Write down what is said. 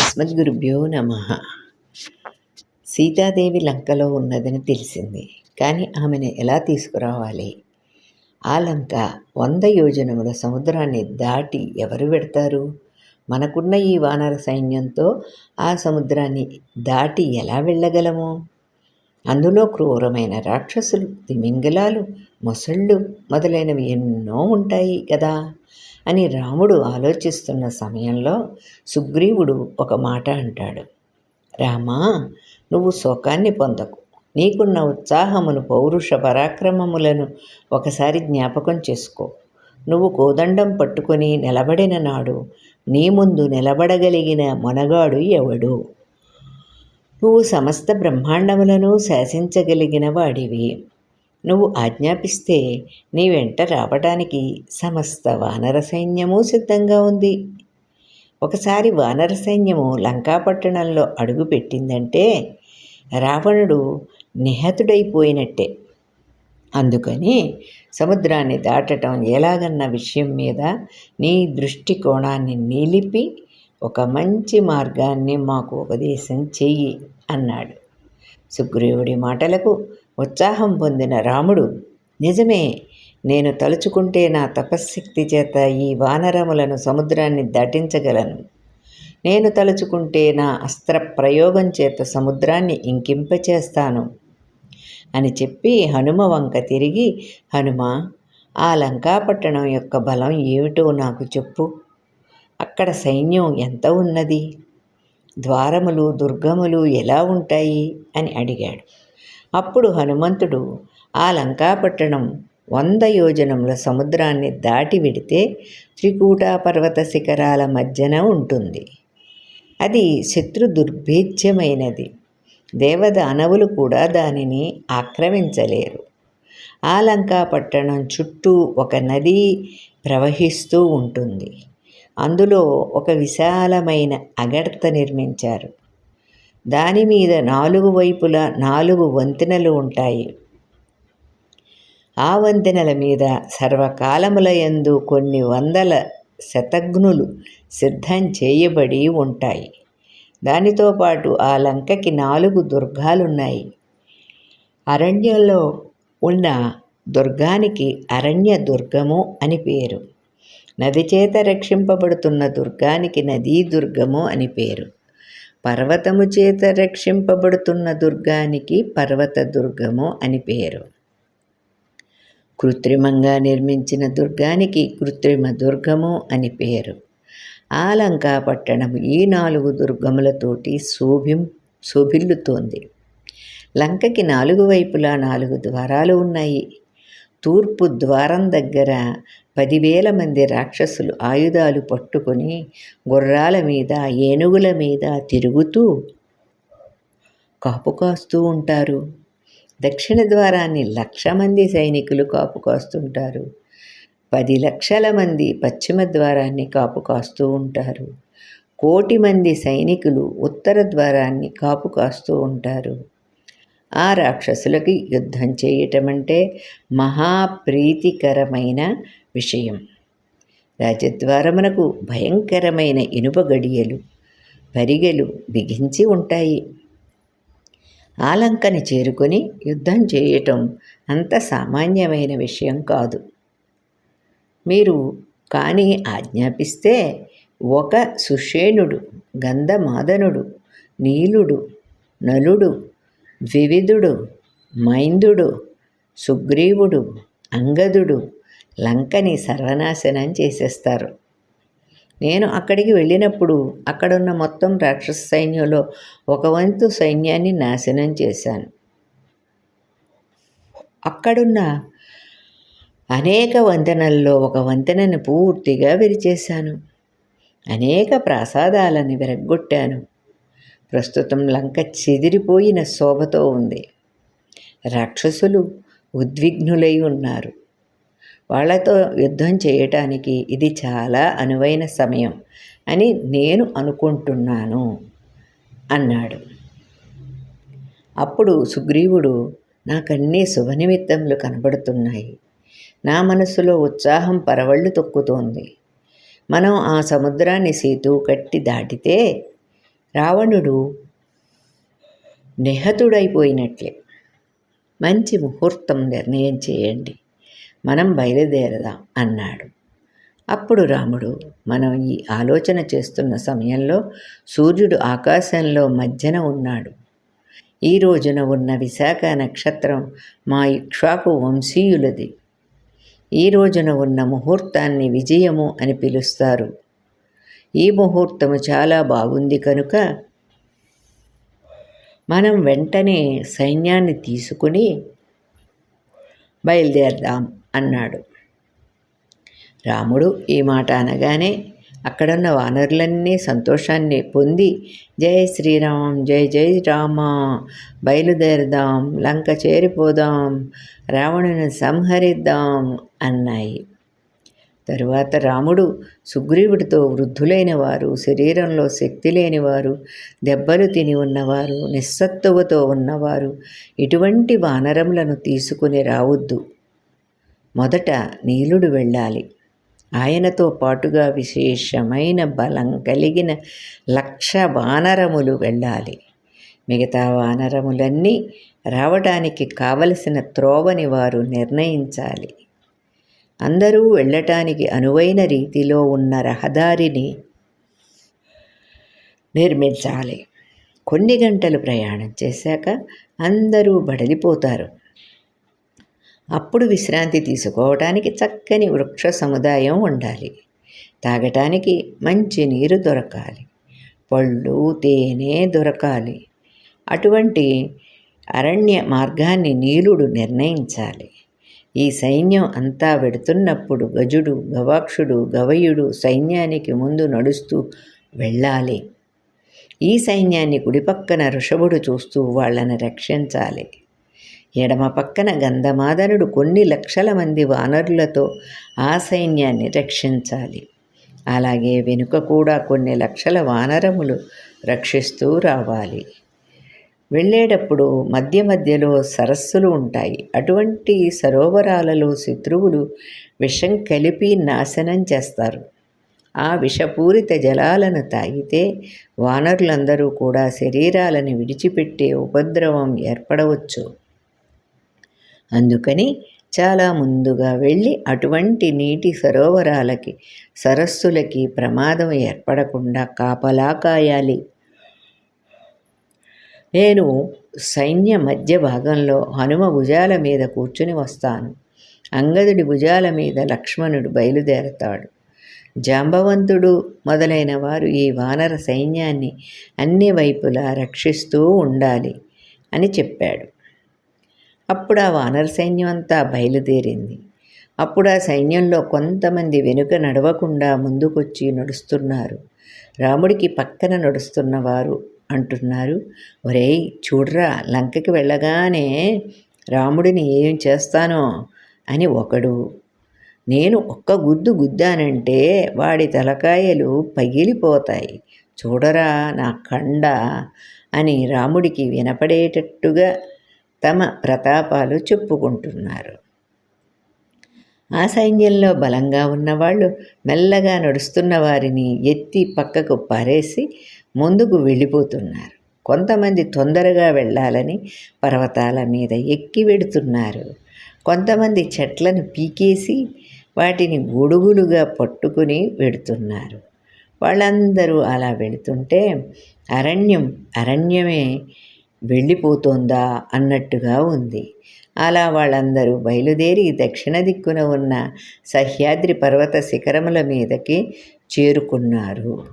అస్మద్గురుభ్యో నమ. సీతాదేవి లంకలో ఉన్నదని తెలిసింది. కానీ ఆమెను ఎలా తీసుకురావాలి? ఆ లంక వంద యోజనముల సముద్రాన్ని దాటి ఎవరు పెడతారు? మనకున్న ఈ వానర సైన్యంతో ఆ సముద్రాన్ని దాటి ఎలా వెళ్ళగలము? అందులో క్రూరమైన రాక్షసులు తిమింగలాలు మొసళ్ళు మొదలైనవి ఎన్నో ఉంటాయి కదా. అని రాముడు ఆలోచిస్తున్న సమయంలో సుగ్రీవుడు ఒక మాట అంటాడు. రామా నువ్వు శోకాన్ని పొందకు. నీకున్న ఉత్సాహమును పౌరుష పరాక్రమములను ఒకసారి జ్ఞాపకం చేసుకో. నువ్వు కోదండం పట్టుకొని నిలబడిన నాడు నీ ముందు నిలబడగలిగిన మొనగాడు ఎవడు? నువ్వు సమస్త బ్రహ్మాండములను శాసించగలిగిన వాడివి. నువ్వు ఆజ్ఞాపిస్తే నీ వెంట రావడానికి సమస్త వానర సైన్యము సిద్ధంగా ఉంది. ఒకసారి వానర సైన్యము లంకాపట్టణంలో అడుగుపెట్టిందంటే రావణుడు నిహతుడైపోయినట్టే. అందుకని సముద్రాన్ని దాటటం ఎలాగన్న విషయం మీద నీ దృష్టికోణాన్ని నిలిపి ఒక మంచి మార్గాన్ని మాకు ఉపదేశం చెయ్యి అన్నాడు సుగ్రీవుడి మాటలకు ఉత్సాహం పొందిన రాముడు నిజమే నేను తలుచుకుంటే నా తపశ్శక్తి చేత ఈ వానరములను సముద్రాన్ని దాటించగలను. నేను తలుచుకుంటే నా అస్త్ర ప్రయోగం చేత సముద్రాన్ని ఇంకింపచేస్తాను అని చెప్పి హనుమ వంక తిరిగి హనుమ ఆ లంకాపట్టణం యొక్క బలం ఏమిటో నాకు చెప్పు. అక్కడ సైన్యం ఎంత ఉన్నది? ద్వారములు దుర్గములు ఎలా ఉంటాయి? అని అడిగాడు. అప్పుడు హనుమంతుడు ఆ లంకాపట్టణం వంద యోజనముల సముద్రాన్ని దాటి వెడితే త్రికూట పర్వత శిఖరాల మధ్యన ఉంటుంది. అది శత్రు దుర్భేద్యమైనది. దేవదానవులు కూడా దానిని ఆక్రమించలేరు. ఆ లంకాపట్టణం చుట్టూ ఒక నది ప్రవహిస్తూ ఉంటుంది. అందులో ఒక విశాలమైన అగడ్త నిర్మించారు. దాని మీద నాలుగు వైపులా నాలుగు వంతెనలు ఉంటాయి. ఆ వంతెనల మీద సర్వకాలముల యందు కొన్ని వందల శతఘ్నులు సిద్ధం చేయబడి ఉంటాయి. దానితో పాటు ఆ లంకకి నాలుగు దుర్గాలున్నాయి. అరణ్యంలో ఉన్న దుర్గానికి అరణ్య దుర్గము అని పేరు. నది చేత రక్షింపబడుతున్న దుర్గానికి నదీ దుర్గము అని పేరు. పర్వతము చేత రక్షింపబడుతున్న దుర్గానికి పర్వత దుర్గము అని పేరు. కృత్రిమంగా నిర్మించిన దుర్గానికి కృత్రిమ దుర్గము అని పేరు. ఆ పట్టణం ఈ నాలుగు దుర్గములతోటి శోభిం శోభిల్లుతోంది. లంకకి నాలుగు వైపులా నాలుగు ద్వారాలు ఉన్నాయి. తూర్పు ద్వారం దగ్గర పదివేల మంది రాక్షసులు ఆయుధాలు పట్టుకొని గుర్రాల మీద ఏనుగుల మీద తిరుగుతూ కాపు కాస్తూ ఉంటారు. దక్షిణ ద్వారాన్ని లక్ష మంది సైనికులు కాపు కాస్తుంటారు. పది లక్షల మంది పశ్చిమ ద్వారాన్ని కాపు కాస్తూ ఉంటారు. కోటి మంది సైనికులు ఉత్తర ద్వారాన్ని కాపు కాస్తూ ఉంటారు. ఆ రాక్షసులకి యుద్ధం చేయటం అంటే మహాప్రీతికరమైన విషయం. రాజద్వారమునకు భయంకరమైన ఇనుప గడియలు పరిగెలు బిగించి ఉంటాయి. ఆలంకని చేరుకొని యుద్ధం చేయటం అంత సామాన్యమైన విషయం కాదు. మీరు కానీ ఆజ్ఞాపిస్తే ఒక సుషేణుడు గంధమాదనుడు నీలుడు నలుడు ద్వివిధుడు మైందుడు సుగ్రీవుడు అంగదుడు లంకని సర్వనాశనం చేసేస్తారు. నేను అక్కడికి వెళ్ళినప్పుడు అక్కడున్న మొత్తం రాక్షస సైన్యంలో ఒక వంతు సైన్యాన్ని నాశనం చేశాను. అక్కడున్న అనేక వంతెనల్లో ఒక వంతెనని పూర్తిగా విరిచేశాను. అనేక ప్రాసాదాలను విరగ్గొట్టాను. ప్రస్తుతం లంక చెదిరిపోయిన శోభతో ఉంది. రాక్షసులు ఉద్విగ్నులై ఉన్నారు. వాళ్ళతో యుద్ధం చేయటానికి ఇది చాలా అనువైన సమయం అని నేను అనుకుంటున్నాను అన్నాడు. అప్పుడు సుగ్రీవుడు నాకన్నీ శుభనిమిత్తములు కనబడుతున్నాయి. నా మనసులో ఉత్సాహం పరవళ్ళు తొక్కుతోంది. మనం ఆ సముద్రాన్ని సేతు కట్టి దాటితే రావణుడు నిహతుడైపోయినట్లే. మంచి ముహూర్తం నిర్ణయం చేయండి. మనం బయలుదేరదాం? అన్నాడు. అప్పుడు రాముడు మనం ఈ ఆలోచన చేస్తున్న సమయంలో సూర్యుడు ఆకాశంలో మధ్యన ఉన్నాడు. ఈ రోజున ఉన్న విశాఖ నక్షత్రం మా ఇక్ష్వాకు వంశీయులది. ఈ రోజున ఉన్న ముహూర్తాన్ని విజయము అని పిలుస్తారు. ఈ ముహూర్తము చాలా బాగుంది కనుక మనం వెంటనే సైన్యాన్ని తీసుకుని బయలుదేరదాం అన్నాడు. రాముడు ఈ మాట అనగానే అక్కడున్న వానరులన్నీ సంతోషాన్ని పొంది జై శ్రీరామ్ జై జై రామ బయలుదేరదాం లంక చేరిపోదాం రావణుని సంహరిద్దాం అన్నాయి. తరువాత రాముడు సుగ్రీవుడితో వృద్ధులైన వారు శరీరంలో శక్తి లేనివారు దెబ్బలు తిని ఉన్నవారు నిస్సత్తువతో ఉన్నవారు ఇటువంటి వానరములను తీసుకుని రావద్దు. మొదట నీలుడు వెళ్ళాలి. ఆయనతో పాటుగా విశేషమైన బలం కలిగిన లక్ష వానరములు వెళ్ళాలి. మిగతా వానరములన్నీ రావటానికి కావలసిన త్రోవని వారు నిర్ణయించాలి. అందరూ వెళ్ళటానికి అనువైన రీతిలో ఉన్న రహదారిని నిర్మించాలి. కొన్ని గంటలు ప్రయాణం చేశాక అందరూ బడలిపోతారు. అప్పుడు విశ్రాంతి తీసుకోవటానికి చక్కని వృక్ష సముదాయం ఉండాలి. తాగటానికి మంచి నీరు దొరకాలి. పళ్ళు తేనె దొరకాలి. అటువంటి అరణ్య మార్గాన్ని నీలుడు నిర్ణయించాలి. ఈ సైన్యం అంతా వెడుతున్నప్పుడు గజుడు గవాక్షుడు గవయుడు సైన్యానికి ముందు నడుస్తూ వెళ్ళాలి. ఈ సైన్యాన్ని కుడిపక్కన ఋషభుడు చూస్తూ వాళ్ళని రక్షించాలి. ఎడమ పక్కన గంధమాదనుడు కొన్ని లక్షల మంది వానరులతో ఆ సైన్యాన్ని రక్షించాలి. అలాగే వెనుక కూడా కొన్ని లక్షల వానరములు రక్షిస్తూ రావాలి. వెళ్ళేటప్పుడు మధ్య మధ్యలో సరస్సులు ఉంటాయి. అటువంటి సరోవరాలలో శత్రువులు విషం కలిపి నాశనం చేస్తారు. ఆ విషపూరిత జలాలను తాగితే వానరులందరూ కూడా శరీరాలను విడిచిపెట్టే ఉపద్రవం ఏర్పడవచ్చు. అందుకని చాలా ముందుగా వెళ్ళి అటువంటి నీటి సరోవరాలకి సరస్సులకి ప్రమాదం ఏర్పడకుండా కాపలా కాయాలి నేను సైన్య మధ్య భాగంలో హనుమ భుజాల మీద కూర్చుని వస్తాను. అంగదుడి భుజాల మీద లక్ష్మణుడు బయలుదేరతాడు. జాంబవంతుడు మొదలైన వారు ఈ వానర సైన్యాన్ని అన్ని వైపులా రక్షిస్తూ ఉండాలి అని చెప్పాడు. అప్పుడు ఆ వానర సైన్యం అంతా బయలుదేరింది. అప్పుడు ఆ సైన్యంలో కొంతమంది వెనుక నడవకుండా ముందుకొచ్చి నడుస్తున్నారు. రాముడికి పక్కన నడుస్తున్నవారు అంటున్నారు ఒరేయ్ చూడరా లంకకి వెళ్ళగానే రాముడిని ఏం చేస్తానో అని ఒకడు నేను ఒక్క గుద్దు గుద్దానంటే వాడి తలకాయలు పగిలిపోతాయి. చూడరా నా కండ అని రాముడికి వినపడేటట్టుగా తమ ప్రతాపాలు చెప్పుకుంటున్నారు. ఆ సైన్యంలో బలంగా ఉన్నవాళ్ళు మెల్లగా నడుస్తున్న వారిని ఎత్తి పక్కకు పారేసి ముందుకు వెళ్ళిపోతున్నారు. కొంతమంది తొందరగా వెళ్ళాలని పర్వతాల మీద ఎక్కి వెడుతున్నారు. కొంతమంది చెట్లను పీకేసి వాటిని గొడుగులుగా పట్టుకుని వెడుతున్నారు. వాళ్ళందరూ అలా వెళుతుంటే అరణ్యం అరణ్యమే వెళ్ళిపోతోందా అన్నట్టుగా ఉంది. అలా వాళ్ళందరూ బయలుదేరి దక్షిణ దిక్కున ఉన్న సహ్యాద్రి పర్వత శిఖరముల మీదకి చేరుకున్నారు.